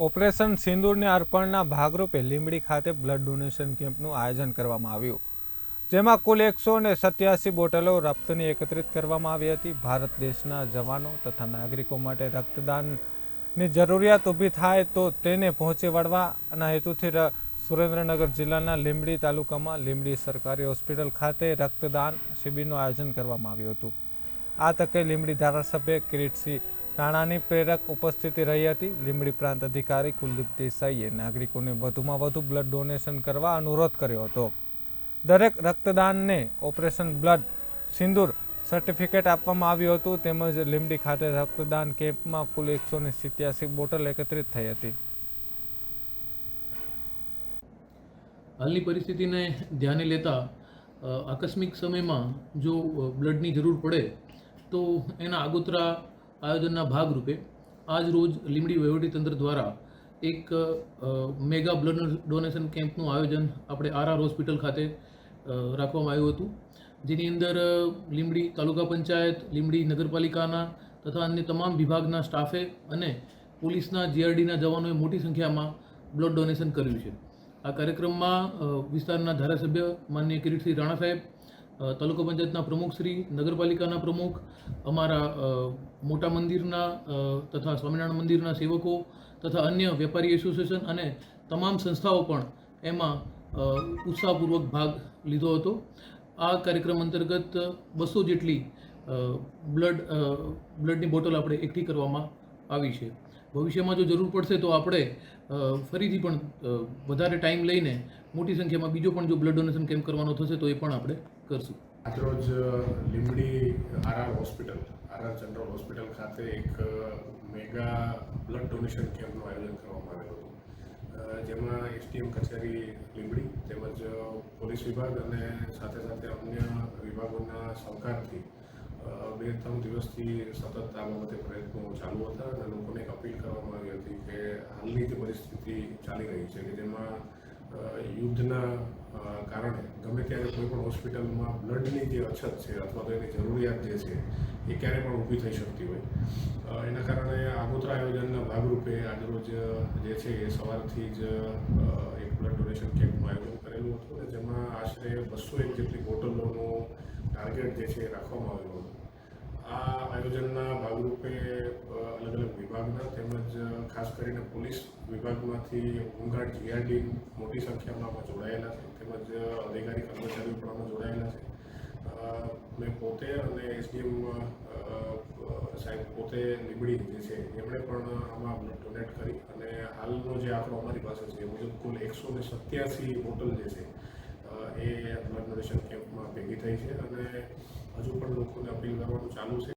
Operation સિંદૂરને અર્પણના ભાગરૂપે લીંબડી ખાતે blood donation કેમ્પનું આયોજન કરવામાં આવ્યું. જેમાં કુલ એકસો ને સત્યાસી બોટલો રક્તની એકત્રિત કરવામાં આવી હતી. ભારત દેશના જવાનો તથા નાગરિકો માટે રક્તદાનની જરૂરિયાત ઊભી થાય તો તેને પહોંચી વળવાના હેતુથી સુરેન્દ્રનગર જિલ્લાના લીંબડી તાલુકામાં લીંબડી સરકારી હોસ્પિટલ ખાતે રક્તદાન શિબિરનું આયોજન કરવામાં આવ્યું હતું. આ તકે લીંબડી ધારાસભ્ય કિરીટસિંહ રાણાની પ્રેરક ઉપસ્થિતિ રહી હતી. લીંબડી પ્રાંત અધિકારી કુલદીપ દેસાઈએ નાગરિકોને વધુમાં વધુ બ્લડ ડોનેશન કરવા અનુરોધ કર્યો હતો. દરેક રક્તદાનને ઓપરેશન બ્લડ સિંદૂર સર્ટિફિકેટ આપવામાં આવ્યું હતું. તેમજ લીંબડી ખાતે રક્તદાન કેમ્પમાં કુલ એકસો ને સિત્યાસી બોટલ એકત્રિત થઈ હતી. હાલની પરિસ્થિતિને ધ્યાને લેતા આકસ્મિક સમયમાં જો બ્લડની જરૂર પડે, તો એના આગોતરા આયોજનના ભાગરૂપે આજ રોજ લીંબડી વહીવટીતંત્ર દ્વારા એક મેગા બ્લડ ડોનેશન કેમ્પનું આયોજન આપણે આરઆર હોસ્પિટલ ખાતે રાખવામાં આવ્યું હતું. જેની અંદર લીમડી તાલુકા પંચાયત લીમડી નગરપાલિકાના તથા અન્ય તમામ વિભાગના સ્ટાફે અને પોલીસના જીઆરડીના જવાનોએ મોટી સંખ્યામાં બ્લડ ડોનેશન કર્યું છે. આ કાર્યક્રમમાં વિસ્તારના ધારાસભ્ય માનનીય કિરીટસિંહ રાણા સાહેબ તાલુકા પંચાયતના પ્રમુખ શ્રી, નગરપાલિકાના પ્રમુખ, અમારા મોટા મંદિરના તથા સ્વામિનારાયણ મંદિરના સેવકો તથા અન્ય વેપારી એસોસિએશન અને તમામ સંસ્થાઓ પણ એમાં ઉત્સાહપૂર્વક ભાગ લીધો હતો. આ કાર્યક્રમ અંતર્ગત બસો જેટલી બ્લડ બ્લડની બોટલ આપણે એકઠી કરવામાં આવી છે. ભવિષ્યમાં જો જરૂર પડશે તો આપણે ફરીથી પણ વધારે ટાઈમ લઈને મોટી સંખ્યામાં બીજો પણ જો બ્લડ ડોનેશન કેમ્પ કરવાનો થશે તો એ પણ આપણે કરશું. આજરોજ Limbdi RR hospital, RR general hospital ખાતે એક મેગા બ્લડ ડોનેશન કેમ્પનું આયોજન કરવામાં આવેલું હતું. જેમાં એસટીએમ કચેરી લીંબડી તેમજ પોલીસ વિભાગ અને સાથે સાથે અન્ય વિભાગોના સહકારથી બે ત્રણ દિવસથી સતત આ બાબતે પ્રયત્નો ચાલુ હતા અને લોકોને એક અપીલ કરવામાં આવી હતી કે હાલની જે પરિસ્થિતિ ચાલી રહી છે કે જેમાં યુદ્ધના કારણે ગમે ત્યારે કોઈ પણ હોસ્પિટલમાં બ્લડની જે અછત છે અથવા તો એની જરૂરિયાત જે છે, એ ક્યારે પણ ઊભી થઈ શકતી હોય. એના કારણે આગોતરા આયોજનના ભાગરૂપે આજરોજ જે છે એ સવારથી જ એક બ્લડ ડોનેશન કેમ્પનું આયોજન કરેલું હતું અને જેમાં આશરે બસો એક જેટલી બોટલોનું ટાર્ગેટ જે છે એ રાખવામાં આવ્યું હતું. આ આયોજનના ભાગરૂપે વિભાગના તેમજ ખાસ કરીને પોલીસ વિભાગમાંથી હોમગાર્ડ જીઆરડી મોટી સંખ્યામાં જોડાયેલા છે. તેમજ અધિકારી કર્મચારીઓ પણ આમાં જોડાયેલા છે. મેં પોતે અને એસડીએમ સાહેબ પોતે લીંબડી જે છે, એમણે પણ આમાં બ્લડ ડોનેટ કરી અને હાલનો જે આંકડો અમારી પાસે છે, એ મુજબ કુલ એકસો ને સત્યાસી બોટલ જે છે એ બ્લડ ડોનેશન કેમ્પમાં ભેગી થઈ છે અને હજુ પણ લોકોને અપીલ કરવાનું ચાલુ છે.